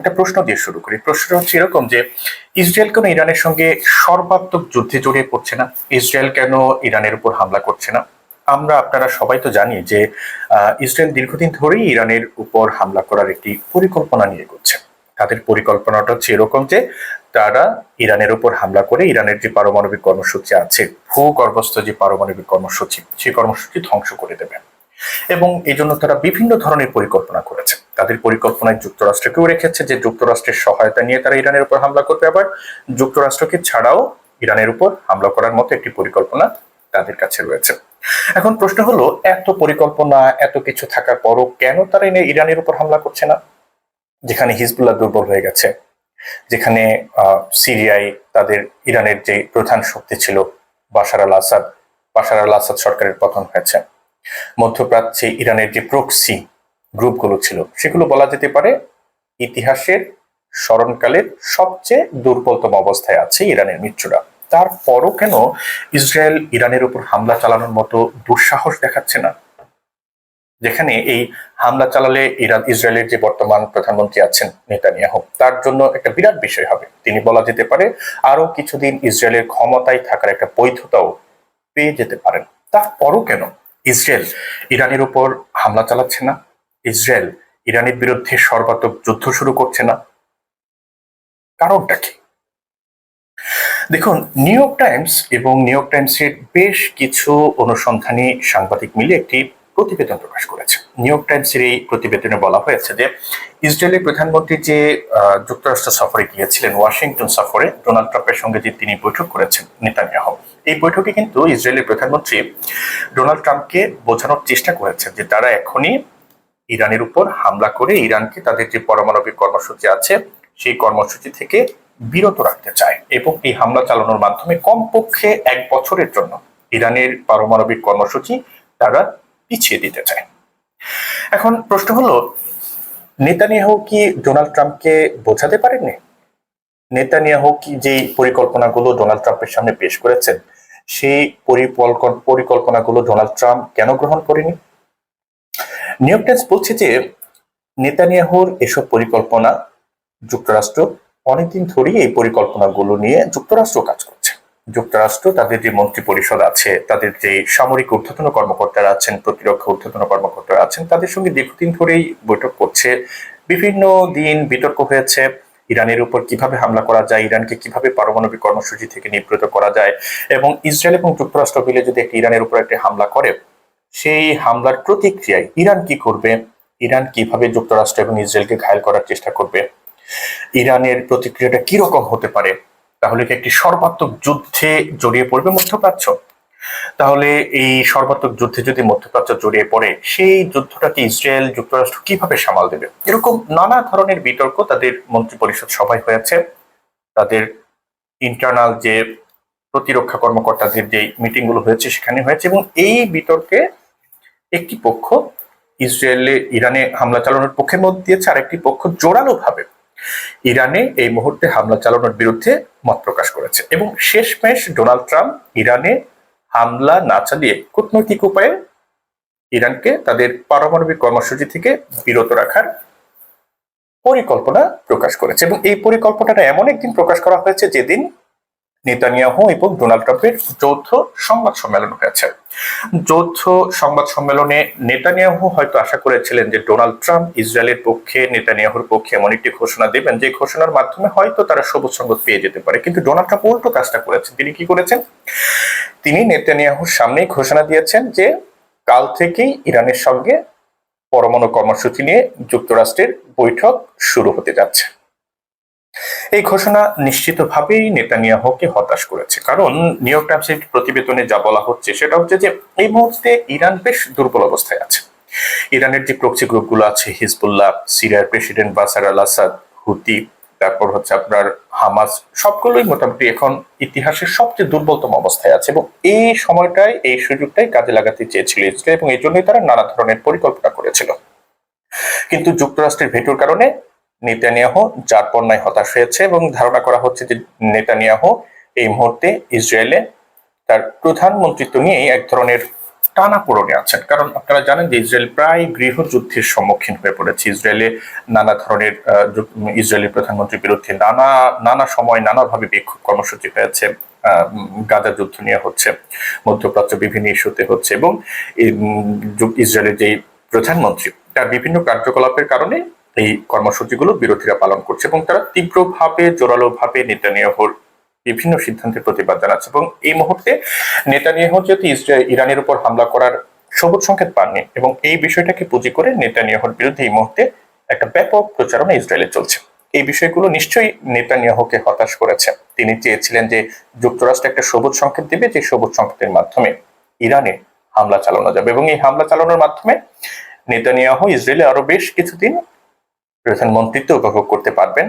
একটা প্রশ্ন দিয়ে শুরু করি। প্রশ্নটা হচ্ছে এরকম যে, ইসরায়েল কেন ইরানের সঙ্গে সর্বাত্মক যুদ্ধে জড়িয়ে পড়ছে না? ইসরায়েল কেন ইরানের উপর হামলা করছে না? আমরা, আপনারা সবাই তো জানি যে ইসরায়েল দীর্ঘদিন ধরেই ইরানের উপর হামলা করার একটি পরিকল্পনা নিয়ে করছে তাদের পরিকল্পনাটা হচ্ছে এরকম যে, তারা ইরানের উপর হামলা করে ইরানের যে পারমাণবিক কর্মসূচি আছে, ভূগর্ভস্থ যে পারমাণবিক কর্মসূচি, সেই কর্মসূচি ধ্বংস করে দেবে। এবং এই জন্য তারা বিভিন্ন ধরনের পরিকল্পনা করেছে। তাদের পরিকল্পনায় যুক্তরাষ্ট্রকেও রেখেছে যে যুক্তরাষ্ট্রের সহায়তা নিয়ে তারা ইরানের উপর হামলা করবে। আবার যুক্তরাষ্ট্রকে ছাড়াও ইরানের উপর হামলা করার মতো একটি পরিকল্পনা তাদের কাছে রয়েছে। এখন প্রশ্ন হলো, এত পরিকল্পনা, এত কিছু থাকার পরও কেন তারা এনে ইরানের উপর হামলা করছে না? যেখানে হিজবুল্লাহ দুর্বল হয়ে গেছে, যেখানে সিরিয়ায় তাদের ইরানের যে প্রধান শক্তি ছিল বাশার আল আসাদ, বাশার আল আসাদ সরকারের পতন হয়েছে। মধ্যপ্রাচ্যে ইরানের যে প্রক্সি গ্রুপগুলো ছিল। সেগুলো বলা যেতে পারে ইতিহাসের স্মরণকালের সবচেয়ে দুর্বলতম অবস্থায় আছে ইরানের মিত্ররা। তারপরও কেন ইসরায়েল ইরানের উপর হামলা চালানোর মতো দুঃসাহস দেখাচ্ছে না? যেখানে এই হামলা চালালে ইরান, ইসরায়েলের যে বর্তমান প্রধানমন্ত্রী আছেন নেতানিয়াহু, তার জন্য একটা বিরাট বিষয় হবে। তিনি বলা যেতে পারে আরও কিছুদিন ইসরায়েলের ক্ষমতায় থাকার একটা বৈধতাও পেয়ে যেতে পারেন। তারপরও কেন ইসরায়েল ইরানের উপর হামলা চালাচ্ছে না? ইসরায়েল ইরানের বিরুদ্ধে সর্বাত্মক যুদ্ধ শুরু করছে না। কারণটা কি? দেখুন, নিউ ইয়র্ক টাইমস এবং নিউ ইয়র্ক টাইমসের বেশ কিছু অনুসন্ধানী সাংবাদিক মিলে একটি প্রতিবেদন প্রকাশ করেছে। নিউ ইয়র্ক টাইমসের এই প্রতিবেদনে বলা হয়েছে যে, ইসরায়েলের প্রধানমন্ত্রী যে যুক্তরাষ্ট্র সফরে গিয়েছিলেন, ওয়াশিংটন সফরে, ডোনাল্ড ট্রাম্পের সঙ্গে যে তিনি বৈঠক করেছেন, নেতানিয়াহু, এই বৈঠকে কিন্তু ইসরায়েলের প্রধানমন্ত্রী ডোনাল্ড ট্রাম্পকে বোঝানোর চেষ্টা করেছেন যে তারা এখনই ইরানের উপর হামলা করে ইরানকে তাদের যে পারমাণবিক কর্মসূচি আছে, সেই কর্মসূচি থেকে বিরত রাখতে চায় এবং এই হামলা চালানোর মাধ্যমে কমপক্ষে এক বছরের জন্য ইরানের পারমাণবিক কর্মসূচি তারা পিছিয়ে দিতে চায়। এখন প্রশ্ন হলো, নেতানিয়াহু কি ডোনাল্ড ট্রাম্পকে বোঝাতে পারেননি? নেতানিয়াহু কি যে পরিকল্পনাগুলো ডোনাল্ড ট্রাম্পের সামনে পেশ করেছেন, সেই পরিকল্পনা পরিকল্পনাগুলো ডোনাল্ড ট্রাম্প কেন গ্রহণ করেনি? নিউ ইয়র্ক টাইমস বলছে যে নেতানিয়াহুর এসব পরিকল্পনা যুক্তরাষ্ট্র অনেকদিন ধরেই এই পরিকল্পনাগুলো নিয়ে যুক্তরাষ্ট্র কাজ করছে। যুক্তরাষ্ট্র তাদের যে মন্ত্রী পরিষদ আছে, তাদের যে সামরিক ঊর্ধ্বতন কর্মকর্তারা আছেন, প্রতিরক্ষা ঊর্ধ্বতন কর্মকর্তারা আছেন, তাদের সঙ্গে দীর্ঘদিন ধরেই বৈঠক করছে। বিভিন্ন দিন বিতর্ক হয়েছে, ইরানের উপর কীভাবে হামলা করা যায়, ইরানকে কীভাবে পারমাণবিক কর্মসূচি থেকে নিবৃত করা যায় এবং ইসরায়েল এবং যুক্তরাষ্ট্র মিলে যদি একটি ইরানের উপর একটি হামলা করে সেই হামলার প্রতিক্রিয়ায় ইরান কি করবে? ইরান কীভাবে যুক্তরাষ্ট্র এবং ইসরায়েলকে ঘায়ল করার চেষ্টা করবে? ইরানের প্রতিক্রিয়াটা কীরকম হতে পারে? তাহলে কি একটি সর্বাত্মক যুদ্ধে জড়িয়ে পড়বে মধ্যপ্রাচ্য? তাহলে এই সর্বাত্মক যুদ্ধে যদি মধ্যপ্রাচ্য জড়িয়ে পড়ে, সেই যুদ্ধটাকে ইসরায়েল যুক্তরাষ্ট্র কীভাবে সামাল দেবে? এরকম নানা ধরনের বিতর্ক তাদের মন্ত্রী পরিষদ সভায় হয়েছে। তাদের ইন্টারনাল যে প্রতিরক্ষা কর্মকর্তাদের যে মিটিংগুলো হয়েছে সেখানে হয়েছে এবং এই বিতর্কে একটি পক্ষ ইসরায়েলে ইরানে হামলা চালানোর পক্ষে মত দিয়েছে আর একটি পক্ষ জোরালো ভাবে ইরানে এই মুহূর্তে হামলা চালানোর বিরুদ্ধে মত প্রকাশ করেছে। এবং শেষমেশ ডোনাল্ড ট্রাম্প ইরানে হামলা না চালিয়ে কূটনৈতিক উপায়ে ইরানকে তাদের পারমাণবিক কর্মসূচি থেকে বিরত রাখার পরিকল্পনা প্রকাশ করেছে। এবং এই পরিকল্পনাটা এমন একদিন প্রকাশ করা হয়েছে যেদিন নেতানিয়াহু এবং ডোনাল্ড ট্রাম্পের যৌথ সংবাদ সম্মেলন হয়েছে। যৌথ সংবাদ সম্মেলনে নেতানিয়াহু হয়তো আশা করেছিলেন যে ডোনাল্ড ট্রাম্প ইসরায়েলের পক্ষে, নেতানিয়াহুর পক্ষে এমন একটি ঘোষণা দেবেন যে ঘোষণার মাধ্যমে হয়তো তারা সবুজ সংবাদ পেয়ে যেতে পারে। কিন্তু ডোনাল্ড ট্রাম্প উল্টো কাজটা করেছেন। তিনি কি করেছেন? তিনি নেতানিয়াহুর সামনেই ঘোষণা দিয়েছেন যে কাল থেকেই ইরানের সঙ্গে পরমাণু কর্মসূচি নিয়ে যুক্তরাষ্ট্রের বৈঠক শুরু হতে যাচ্ছে। এই ঘোষণা নিশ্চিতভাবেই নেতানিয়াহুকে হতাশ করেছে। কারণ নিউ ইয়র্ক টাইমসের প্রতিবেদনে যা বলা হচ্ছে, সেটা হচ্ছে যে এই মুহূর্তে ইরান বেশ দুর্বল অবস্থায় আছে। ইরানের যে প্রক্সি গ্রুপগুলো আছে হিজবুল্লাহ সিরিয়ার প্রেসিডেন্ট বাসার আল আসাদ হুতি তারপর হচ্ছে আপনার হামাস সবগুলোই মোটামুটি এখন ইতিহাসের সবচেয়ে দুর্বলতম অবস্থায় আছে এবং এই সময়টাই এই সুযোগটাই কাজে লাগাতে চেয়েছিল ইসরায়েল এবং এই জন্যই তারা নানা ধরনের পরিকল্পনা করেছিল। কিন্তু যুক্তরাষ্ট্রের ভেটোর কারণে নেতানিয়াহু যার পণ্যায় হতাশ হয়েছে এবং ধারণা করা হচ্ছে যে নেতানিয়াহু এই মুহূর্তে ইসরায়েলে তার প্রধানমন্ত্রিত্ব নিয়ে এক ধরনের টানা পড়নে আছেন। কারণ আপনারা জানেন যে ইসরায়েল প্রায় গৃহযুদ্ধের সম্মুখীন হয়ে পড়েছে। ইসরায়েলে নানা ধরনের আহ, যু- ইসরায়েলি প্রধানমন্ত্রীর বিরুদ্ধে নানা নানা সময় নানাভাবে বিক্ষোভ কর্মসূচি হয়েছে গাজা যুদ্ধ নিয়ে হচ্ছে মধ্যপ্রাচ্য বিভিন্ন ইস্যুতে হচ্ছে এবং ইসরায়েলের যে প্রধানমন্ত্রী তার বিভিন্ন কার্যকলাপের কারণে এই কর্মসূচিগুলো বিরোধীরা পালন করছে এবং তারা তীব্রভাবে, জোরালোভাবে নেতানিয়াহুর বিভিন্ন সিদ্ধান্তের প্রতিবাদ জানাচ্ছে এবং এই মুহূর্তে নেতানিয়াহু যেহেতু ইসরায়েল ইরানের উপর হামলা করার সবুজ সংকেত পাননি এবং এই বিষয়টাকে পুঁজি করে নেতানিয়াহুর বিরুদ্ধে এই মুহূর্তে একটা ব্যাপক প্রচারণা ইসরায়েলে চলছে। এই বিষয়গুলো নিশ্চয়ই নেতানিয়াহুকে হতাশ করেছে। তিনি চেয়েছিলেন যে যুক্তরাষ্ট্র একটা সবুজ সংকেত দেবে, যে সবুজ সংকেতের মাধ্যমে ইরানে হামলা চালানো যাবে এবং এই হামলা চালানোর মাধ্যমে নেতানিয়াহু ইসরায়েলে আরও বেশ কিছুদিন প্রধানমন্ত্রিত্ব উপভোগ করতে পারবেন।